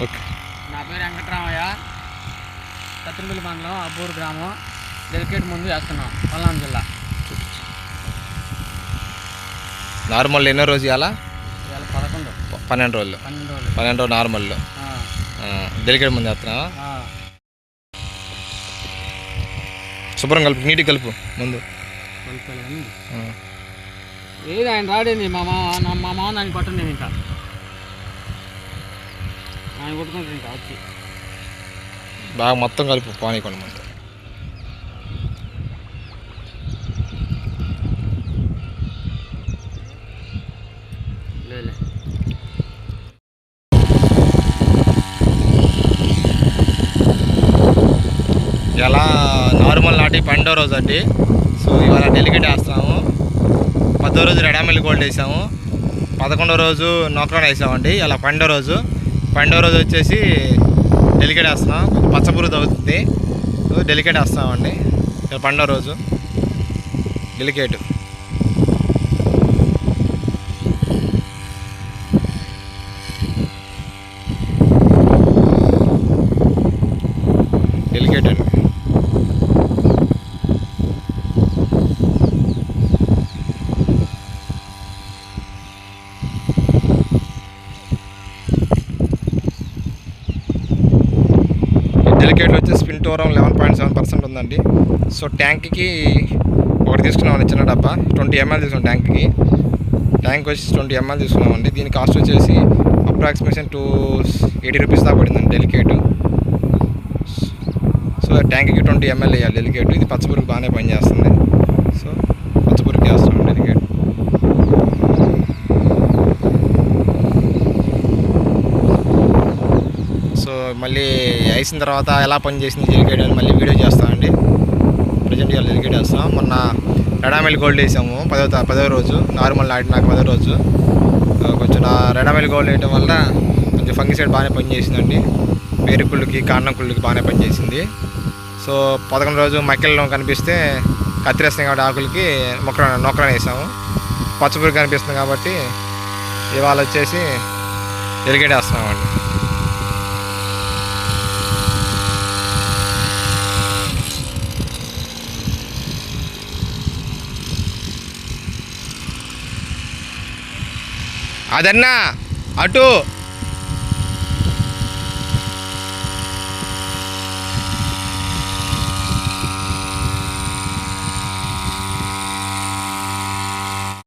Okay. నా పేరు వెంకటరామయ్య. సత్రపల్లి మండలం అబ్బూరు గ్రామం. డెలికేట్ ముందు వేస్తున్నాం పల్నాడు జిల్లా. నార్మల్ ఎన్నో రోజు ఇవ్వాలా? ఇవాళ పదకొండు. పన్నెండు రోజులు. పన్నెండు రోజులు. పన్నెండు రోజులు నార్మల్లో డెలికేట్ ముందు వేస్తున్నావా. శుభ్రం కలుపు నీటి కలుపు ముందు. ఏది ఆయన రాడేంది? మా మామ నా- మా మామ దాన్ని పట్టండి ఇంకా. ఆయన కొట్టుకుంటారు ఇంకా వచ్చి బాగా మొత్తం కలుపు పానీకొండ మొత్తం. ఇలా నార్మల్ నాటి పన్నెండో రోజు అండి. సో ఇవాళ డెలికేట్ వేస్తాము పదో రోజు రెడామిల్ గోల్డ్ వేసాము. పదకొండో రోజు నోకరాన్ వేసామండి. ఇలా పన్నెండో రోజు. పన్నెండో రోజు వచ్చేసి డెలికేట్ వేస్తున్నాం. పచ్చపురుగు అవుతుంది డెలికేట్ వేస్తామండి ఇలా రోజు. డెలికేట్ అండి డెలికేట్లో వచ్చి spin eleven point seven percent ఉందండి. సో ట్యాంక్కి ఒకటి తీసుకున్నామండి చిన్న డబ్బా. ట్వంటీ ఎంఎల్ తీసుకున్నాం ట్యాంక్కి. ట్యాంక్ వచ్చి ట్వంటీ ఎంఎల్ తీసుకున్నామండి దీని కాస్ట్ వచ్చేసి అప్రాక్సిమేషన్ టూ ఎయిటీ రూపీస్ దాకా పడిందండి డెలికేట్. సో ట్యాంక్కి ట్వంటీ ఎంఎల్ వేయాలి డెలికేట్. ఇది పచ్చపురుగు బాగానే పనిచేస్తుంది సో పచ్చపురుగు వేస్తాం డెలికేట్ సో మళ్ళీ వేసిన తర్వాత ఎలా పనిచేసింది డెలికేట్ అని మళ్ళీ వీడియో చేస్తామండి. ప్రజెంట్ ఇవాళ డెలికేట్ వేస్తాం మొన్న రెడామిల్ గోల్డ్ వేసాము. పదో పదో రోజు. నార్మల్ నాటి నాకు పదో రోజు. కొంచెం నా రెడామిల్ గోల్డ్ వేయడం వల్ల కొంచెం ఫంగిసైడ్ బాగానే పనిచేసిందండి పేరుకుళ్ళకి కాండం కుళ్ళుకి బాగానే పనిచేసింది సో పదకొండు రోజు మక్కెళ్ళం కనిపిస్తే కత్తిరేస్తాం కాబట్టి ఆకులకి మొక్క నొక్కరం వేసాము. పచ్చపురుగు కనిపిస్తుంది కాబట్టి ఇవాళ వచ్చేసి ఎలిగేట్ వేస్తున్నామండి అదన్నా అటు